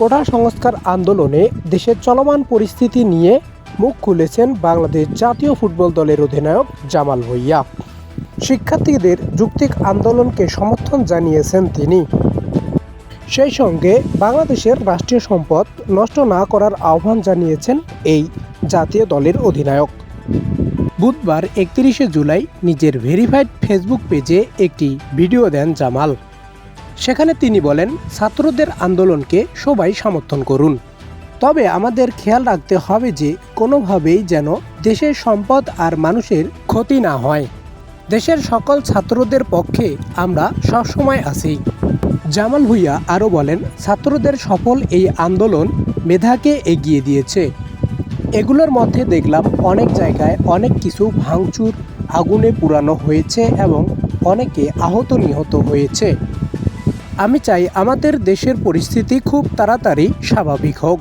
কোটা সংস্কার আন্দোলনে দেশের চলমান পরিস্থিতি নিয়ে মুখ খুলেছেন বাংলাদেশ জাতীয় ফুটবল দলের অধিনায়ক জামাল ভুঁইয়া। শিক্ষার্থীদের যুক্তিক আন্দোলনকে সমর্থন জানিয়েছেন তিনি। সেই সঙ্গে বাংলাদেশের রাষ্ট্রীয় সম্পদ নষ্ট না করার আহ্বান জানিয়েছেন এই জাতীয় দলের অধিনায়ক। বুধবার একত্রিশে জুলাই নিজের ভেরিফাইড ফেসবুক পেজে একটি ভিডিও দেন জামাল। সেখানে তিনি বলেন, ছাত্রদের আন্দোলনকে সবাই সমর্থন করুন। তবে আমাদের খেয়াল রাখতে হবে যে কোনোভাবেই যেন দেশের সম্পদ আর মানুষের ক্ষতি না হয়। দেশের সকল ছাত্রদের পক্ষে আমরা সবসময় আছি। জামাল ভুইয়া আরও বলেন, ছাত্রদের সফল এই আন্দোলন মেধাকে এগিয়ে দিয়েছে। এগুলোর মধ্যে দেখলাম অনেক জায়গায় অনেক কিছু ভাঙচুর, আগুনে পুরানো হয়েছে এবং অনেকে আহত নিহত হয়েছে। আমি চাই আমাদের দেশের পরিস্থিতি খুব তাড়াতাড়ি স্বাভাবিক হোক।